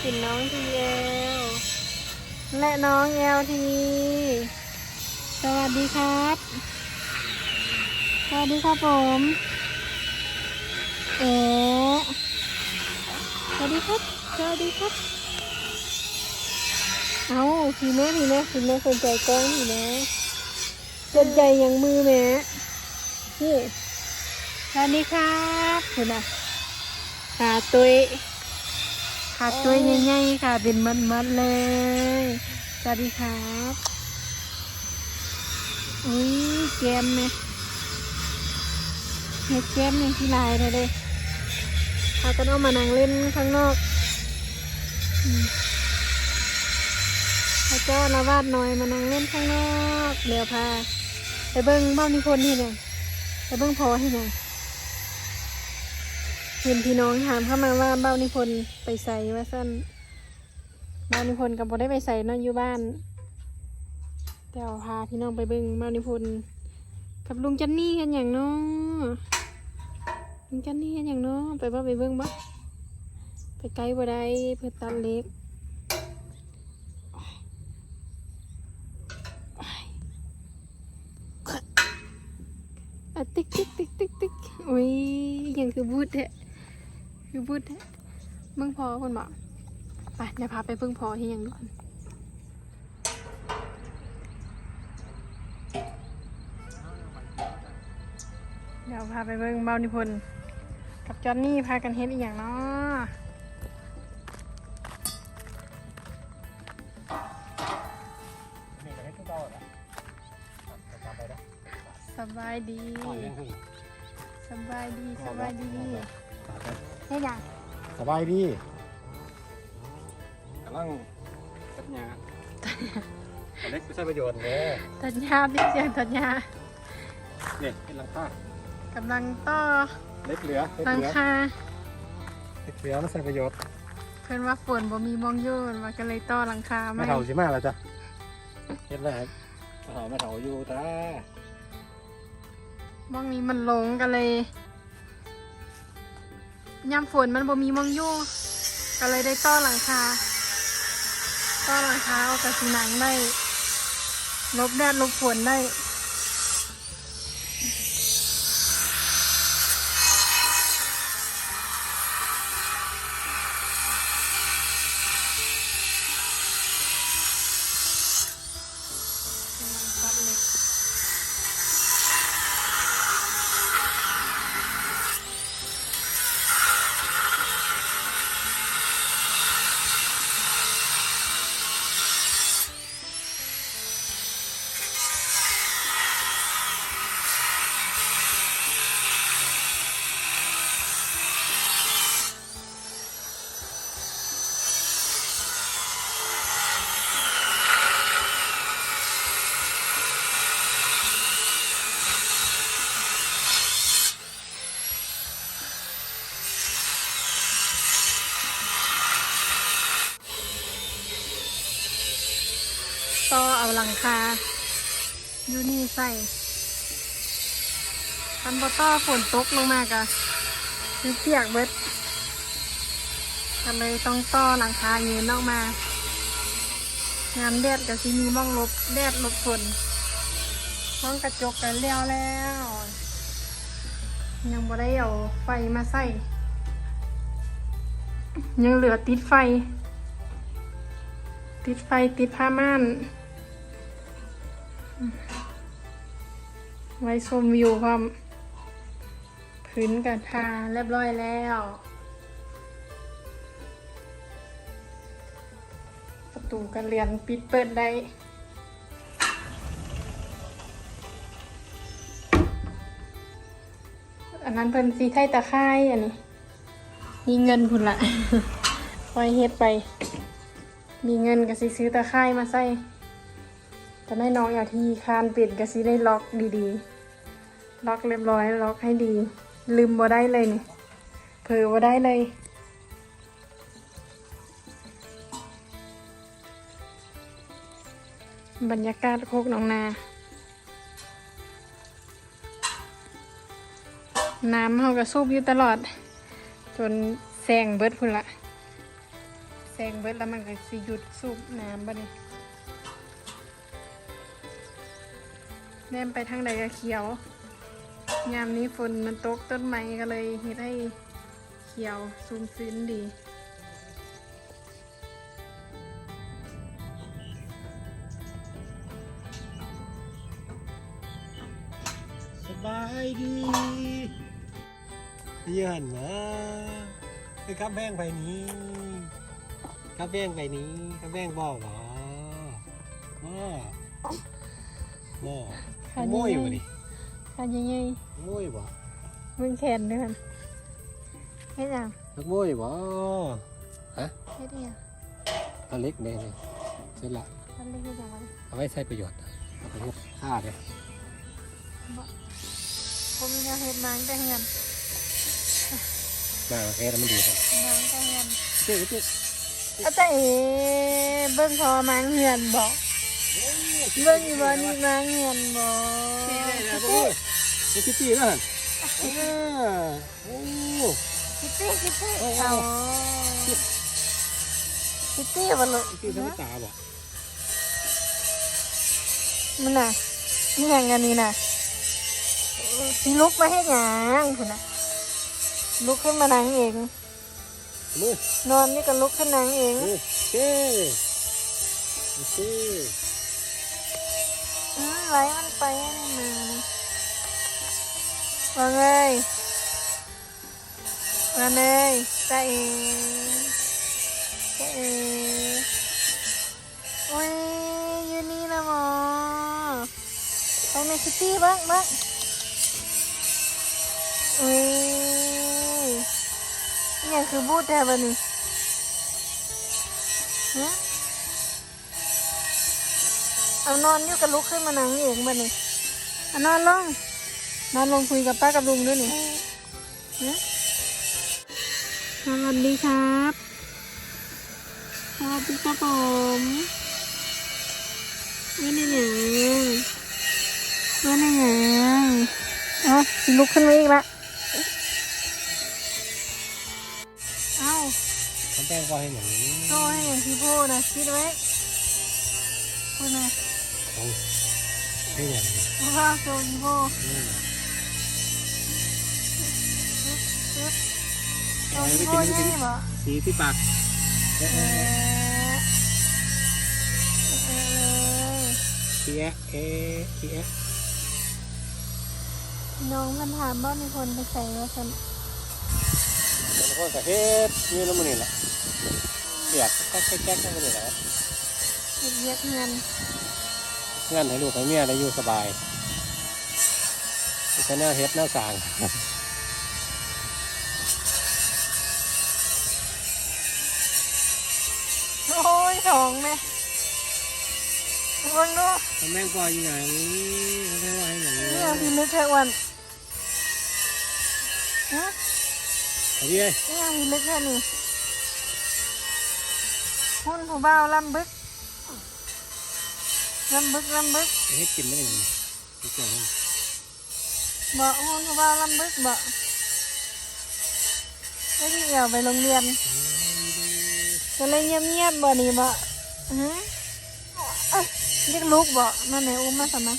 กินน้องทีเอลและน้องเอลที สวัสดีครับ สวัสดีครับผม เอ๋สวัสดีครับ สวัสดีครับ เอาพี่แม่พี่แม่พี่แม่สนใจกล้องพี่แม่สนใจยังมือแม่นี่สวัสดีครับคุณนะขาตุย ขาตุยใหญ่ๆค่ะ เป็นมัดๆเลย สวัสดีครับอุ้ยแก้มไหมเห็ดแก้มยังที่ลายเลยเลยพากันออกมานั่งเล่นข้างนอกพระเจ้าละวาดน้อยมานั่งเล่นข้างนอกเดี๋ยวพาไปเบิ้งบ้านนิพนธ์ที่ไหนไปเบิ้งพอที่ไหน เห็นพี่น้องถามเข้ามาว่าเบ้านิพนธ์ไปใส่ว่าสั้นเบ้านิพนธ์กับพอได้ไปใส่นอนอยู่บ้านเดี๋ยวพาพี่น้องไปเบิ้งเบ้านิพนธ์กับลุงจันนี่กันอย่างเน้อลุงจันนี่กันอย่างเน้อไปบ้าไปเบิ้งบ้าไปไกลบ่ได้เพื่อตัดเล็บอะติ๊กติ๊กติ๊กติ๊กติ๊กโอ้ยยังคือบูดแท้ คือบูดแท้เบิ่งพอคนบอกไปเดี๋ยวพาไปเบิ่งพอที่ยังก่อนเดี๋ยวพาไปเบิ่งเบานิพนธ์กับจอนนี่พากันเฮ็ดอีกอย่างเนาะนี่ก็ให้ทุกเต้าแหละจำไปนะสบายดีก่อนยังถึงสบายดี สบายดี เฮ็ดหยังสบายดีกำลังตัดหญ้าอันเล็กไม่ใช่ประโยชน์เลยตัดหญ้าพี่เสียงตัดหญ้าเนี่ยเป็นหลังคากำลังต่อเล็กเหลือเล็กหลังเหลือคาเล็กเหลือไม่ใช่ประโยชน์ เพื่อนว่าฝนบ่มีมองโยนมาก็เลยต่อหลังคาไม่ไม่เท่าสิมาแล้วจ้ะเฮ็ดแล้วไม่เท่าไม่เท่าอยู่ตามองนี้มันหลงกันเลย ยามฝนมันบ่มีมองโยก็เลยได้ต้อหลังคาต้อหลังคาเอากระสีหนังได้ลบแดดลบฝนได้ ต่อเอาหลังคาอยู่นี่ใส่ทันบอต่อฝนตกลงมากะคือเปียกเบิดก็เลยต้องต่อหลังคายืนออกมางามแดดกับที่มีบ้องลบแดดลบฝนห้องกระจกกันแล้วแล้ว ยังบ่ได้เอาไฟมาใส่ ยังเหลือติดไฟ ติดไฟติดผ้าม่าน ไว้ชมวิวความพื้นกันทาเรียบร้อยแล้ว ประตูกันเรียนปิดเปิดได้อันนั้นเป็นสีไทยตะไคร้อันนี้มีเงินพุ่นละคอยเฮ็ดไป มีเงินก็สิซื้อตะไคร่มาใส่ ตอนนี้น้องอยากที่คานเปิดก็สิได้ล็อกดีๆ ล็อกเรียบร้อยล็อกให้ดี ลืมบ่ได้เลยนี่เผลอบ่ได้เลยบรรยากาศโคกหนองนา น้ำเขาก็สูบอยู่ตลอด จนแซงเบิดพุ่นละแซงเบิดแล้วมันก็สิหยุดสูบน้ำบ่นี่ แนมไปทางใดก็เขียว ยามนี้ฝนมันตกต้นไม้ก็เลยเฮ็ดให้เขียวซุ่มซื้นดีสบายดีเยือนนะไปขับแบงไปนี้ขับแบงไปนี้ขับแบงบอกเหรอม่อม่อ ขโมยบ่ดิค่ะยังไงขโมยบ่มึงแขนด้วยกันเฮ็ดหยังขโมยบ่ฮะเฮ็ดหยังตัวเล็กเนี่ยนี่เสร็จละทำได้เฮ็ดหยังวะเอาไว้ใช้ประโยชน์เอาไปเฮ็ดฆ่าเลยผมมีแนวเฮ็ดมังแต่เฮือนมาแค่นั้นมันดีครับมังแต่เฮือนเจ๊เจ๊อาจารย์เอ๋เบิ่งพอมังเฮือนบอก เบิ่งอีบ่นี่มังเฮือนบอกตีเลยนะพวกนี้คิตตี้นะเออโอ้คิตตี้คิตตี้เอาคิตตี้บ่ลูกคิตตี้ทำตาบ่มันน่ะนี่หยังอันนี้น่ะสิลุกมาให้หยังพุ่นน่ะลุกขึ้นมานั่งเองนอนนี่ก็ลุกขึ้นนั่งเองมือเจ๊โอเค อืมไหลมันไปอันนี้มานะว่าไงว่าไงตาเอตาเอโอ้ยอยู่นี่นะหมอไปในซิตี้บ้างบ้างเอ้ยนี่คือบูดแทบะนี่ฮะ เอานอนอยู่กับลุกขึ้นมานั่งเองบ้านี่เอานอนลงนอนลงคุยกับป้ากับลุงด้วยนี่นะสวัสดีครับสวัสดีครับผมว่าในหยังว่าในหยังเอาลุกขึ้นมาอีกละเอาทำแป้งพอให้หนูโซ่ให้อย่างที่พูดนะคิดไว้พูดนะเอา ให้อย่างนี้ว่าโซ่ที่พูดอืมปึ๊บเอาเอาไปที่กิพูนดไปกินนี่บ่สีที่ปากเอ๊ะเอ๊ะเอ๊ะเอ๊ะเอ๊ะน้องมันถามว่ามีคนไปใส่ว่าฉันแล้วก็กระเฮ็ดนี่แล้วมันนี่แหละเปียกก็แก๊กๆนั่นมันนี่แหละเฮ็ดเรียก เงินงานให้ลูกให้เมียได้อยู่สบายแค่แนวเฮ็ดแนวสร้างโอ้ยท้องแม่เบิ่งดูทำแม่งปล่อยอย่างนี้ทำแม่งปล่อยอย่างนี้นี่เอาที่ลึกแค่วันฮะเอาดิเอ้ยนี่เอาที่ลึกแค่นี้หุ่นผู้บ่าวลำบึก ลำบึกลำบึกเฮ็ดกินไม่ได้ยังไงเจ้าให้บ่หุ่นผู้บ่าวลำบึกบ่ไม่ได้เอี่ยวไปโรงเรียนก็เลยเงียบๆบ่นี่บ่ฮะเอ้ยเรียกลูกบ่มาไหนอุ้มมาสมัย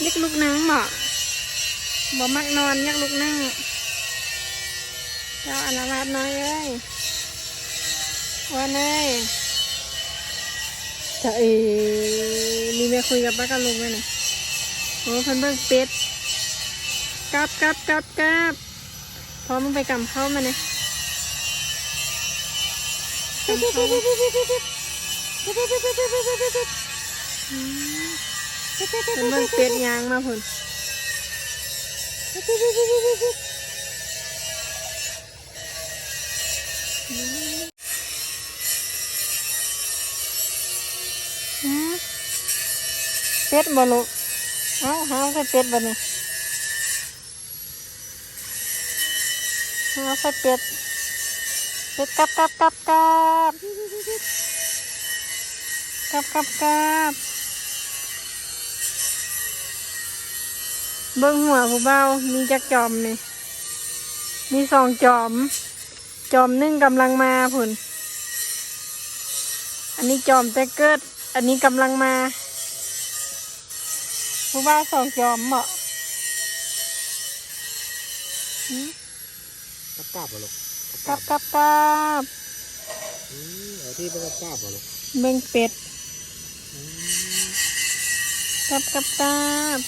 เรียกลูกนางบ่บ่มักนอนเรียกลูกนั่งเจ้าอนาลาดน้อยเอ้ย วันเอ้จะเอมีแม่คุยกับป้ากับลุงไหมเนี่ยโอ้เพิ่นเบิ่งเป็ดกลับกลับกลับกลับพอมึงไปกำเข้ามาเนี่ยกำเข้าเป็นเบิ่งเป็ดยางมาพุ่น เป็ดบ่ลูกเอ้าหาใส่เป็ดบ่เนี่ยเอาใส่เป็ด เป็ดกับกับกับกับกับกับกับเบิ้งหัวผู้เบามีจักจอมนี่ มีสองจอม จอมนึ่งกำลังมาผุนอันนี้จอมแจ็คเกิด อันนี้กำลังมา ผู้ว่าสองจอมเหมาะหืมกระกาบบ่ลูกกลับกลับกลับอืมเอาที่เป็นกระกาบบ่ลูกเบิ่งเป็ดอืมกลับกลับกลับ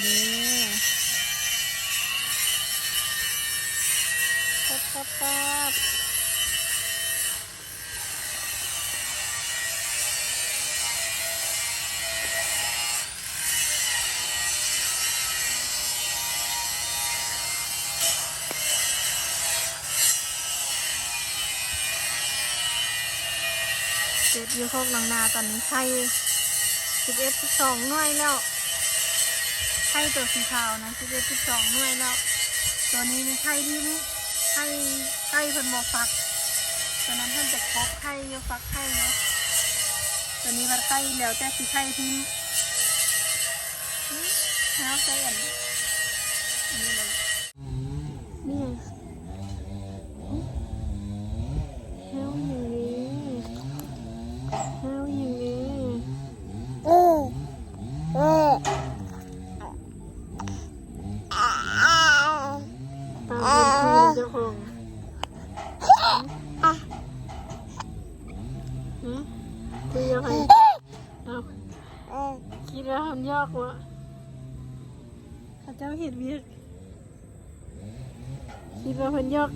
เด้อกลับกลับกลับ ดอยู่พวกนางนาตอนนี้ไข่สิบเอ็ดสิบสองหน่วยแล้วไข่ตัวสีขาวนะสิบเอ็ดสิบสองหน่วยแล้ว ตัวนี้มีไข่ที่นี่ไข่ไข่เพิ่นบอกฟักตัวนั้นเพิ่นจะคอกไข่เยอะฟักไข่เนาะตัวนี้มันไข่แล้วแต่สีไข่ทิ้งอืมแล้วใจนนี้อันนี้เลย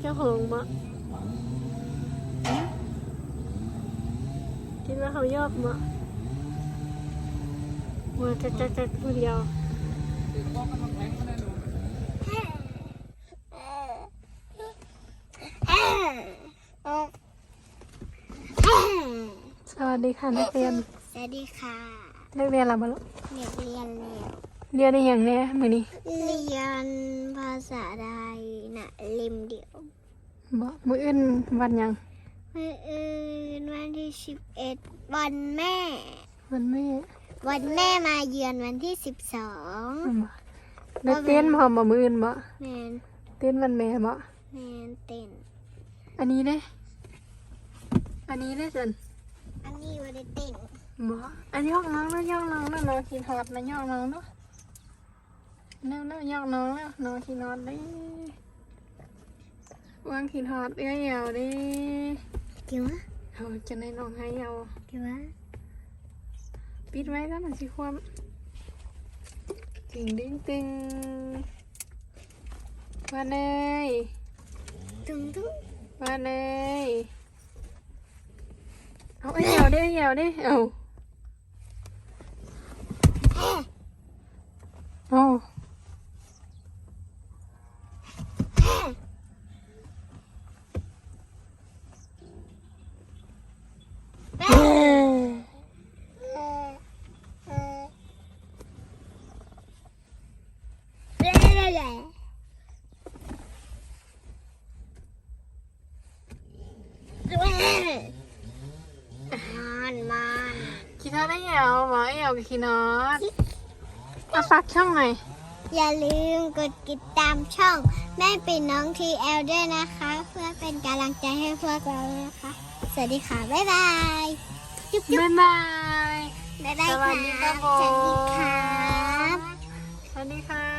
เพิ่นยอกเจ้าของบ่คิดว่าเขายอกบ่มัวกักกักกักผู้เดียวสวัสดีค่ะนักเรียน สวัสดีค่ะ นักเรียนอะไรมาลูกเด็กเรียนแล้ว เรียนได้อย่างเนี้ยมื้อนี้ เรียนภาษาไทย นะลิมเดียวบ่มื้ออื่นวันหยังเมื่ออื่นวันที่สิบเอ็ดวันแม่ วันแม่ วันแม่มาเยือนวันที่สิบสองบ่ได้เต้นพร้อมบ่มื้ออื่นบ่แมนเต้นวันแม่บ่แมนเต้นอันนี้เด้อันนี้เด้จันอันนี้วันได้เต้นบ่อันยอกน้องแล้วยอกน้องแล้วน้องกินฮอดนะยอกน้องเนาะแนวแนวยอกน้องแล้วน้องกินฮอดเด้ วางกินฮอดเอ้ยเอาเด้เกี่ยวะเอาจะได้น้องให้เอาเกี่ยวะปิดไว้แล้วมันสิความติงดิงติงว่าเนยตุ้งตุ้งว่าเนยเอาเอ้ยเอาเด้เอ้ยเอาเด้เอาเอา แม่เล่เล่เล่มันมัน คิดฮอดได้เอาหมอเอ้ยเอากับคิดฮอดเอาฝากช่องหน่อยอย่าลืมกดติดตามช่อง แม่เป็นน้องทีแอลด้วยนะคะ เพื่อเป็นกำลังใจให้พวกเรานะคะ สวัสดีค่ะ บ๊ายบายจุ๊บจุ๊บบ๊ายบาย บ๊ายบายสวัสดีครับผม สวัสดีครับ สวัสดีครับ